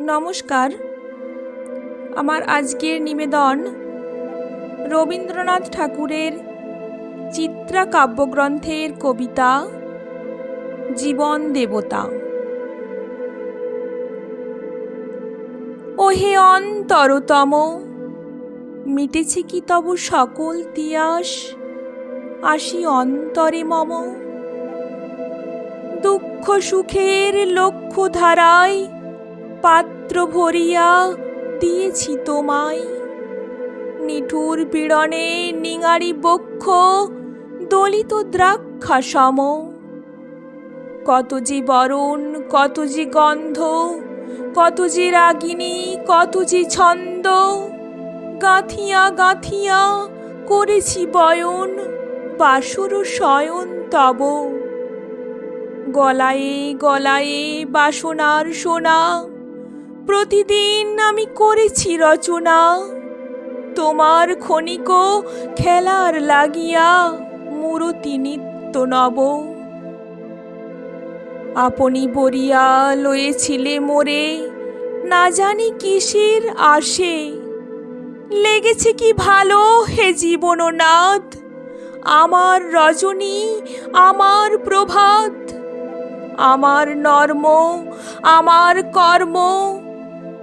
নমস্কার। আমার আজকের নিবেদন রবীন্দ্রনাথ ঠাকুরের চিত্রা কাব্যগ্রন্থের কবিতা জীবন দেবতা। ওহে অন্তরতম, মিটেছে কি তব সকল তিয়াস? আসি অন্তরে মম। দুঃখ সুখের লক্ষ্য ধারায় পাত্র ভরিয়া দিয়েছি তোমায়। নিঠুর পীড়নে নিঙারি বক্ষ, দলিত দ্রাক্ষা সম কত যে বরণ, কত যে গন্ধ, কত যে রাগিনী, কত যে ছন্দ, গাঁথিয়া গাঁথিয়া করেছি বয়ন, বাসুর শয়ন তব। গলায়ে গলায়ে বাসনার সোনা প্রতিদিন আমি করেছি রচনা। তোমার ক্ষণিক খেলার লাগিয়া মূরতি নিত্য নব। আপনি বরিয়া লয়েছিলে মোরে, না জানি কিসের আসে লেগেছে কি ভালো হে জীবননাথ? আমার রজনী, আমার প্রভাত। আমার নর্ম, আমার কর্ম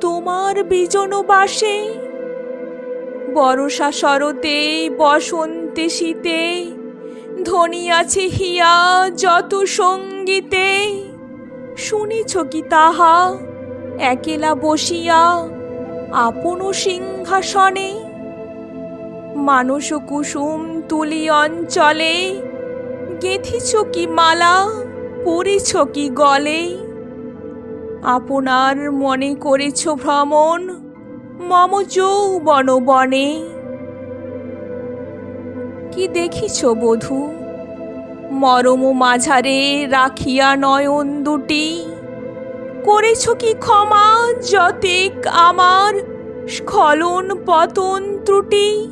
তোমার বিজন বাসে। বরষা শরতে বসন্তে শীতে ধ্বনি আছে হিয়া যত সঙ্গীতে। শুনেছ কি তাহা, একেলা বসিয়া আপন সিংহাসনে। মানস কুসুম তুলি অঞ্চলে, গেঁথিছ কি মালা, পরেছ কি গলে। আপনার মনে করেছ ভ্রমণ? মম যৌবন বনে। কি দেখিছ বধূ? মরম মাঝারে রাখিয়া নয়ন দুটি। করেছ কি ক্ষমা যতেক আমার স্খলন পতন ত্রুটি?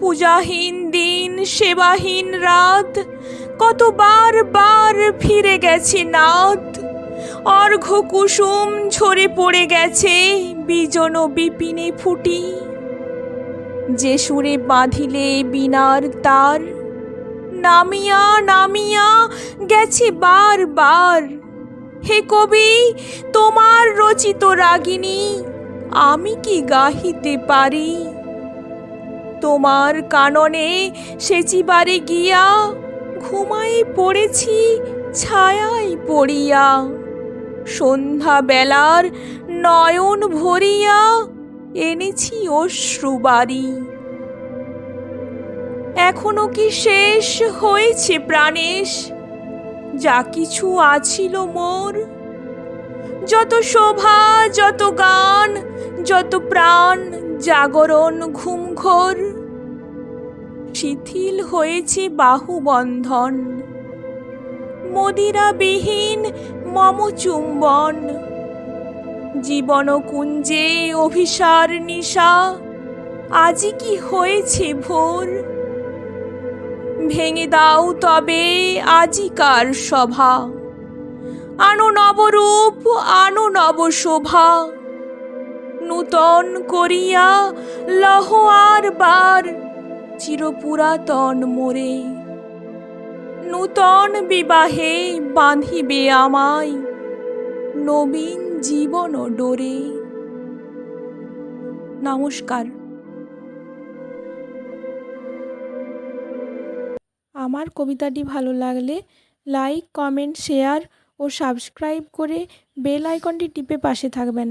পূজাহীন দিন, সেবাহীন রাত, কতবার বার ফিরে গেছে নাথ অর্ঘ কুসুম ঝরে পড়ে গেছে, বিজন বিপিনে ফুটি। যে সুরে বাঁধিলে বিনার তার, নামিয়া নামিয়া গেছে বার বার। হে কবি, তোমার রচিত রাগিনী, আমি কি গাহিতে পারি? তোমার কাননে সেচিবারে গিয়া ঘুমাই পড়েছি, ছায়ায় পড়িয়া। সন্ধ্যা বেলার নয়ন ভরিয়া এনেছি অশ্রুবাড়ি এখনও কি শেষ হয়েছে প্রাণেশ? যা কিছু আছিল মোর। যত শোভা, যত গান, যত প্রাণ জাগরণ ঘুমঘোর। শিথিল হয়েছে বাহুবন্ধন। মদিরাবিহীন মম চুম্বন। জীবন কুঞ্জে অভিসার নিশা, আজি কি হয়েছে ভোর? ভেঙে দাও তবে আজিকার সভা আনো নবরূপ, আনো নব শোভা নূতন করিয়া লহ আর বার, চিরপুরাতন মোরে। নূতন বিবাহে বাঁধিবে আমায় নবীন জীবন ডোরে। নমস্কার। আমার কবিতাটি ভালো লাগলে লাইক, কমেন্ট, শেয়ার ও সাবস্ক্রাইব করে বেল আইকনটি টিপে পাশে থাকবেন।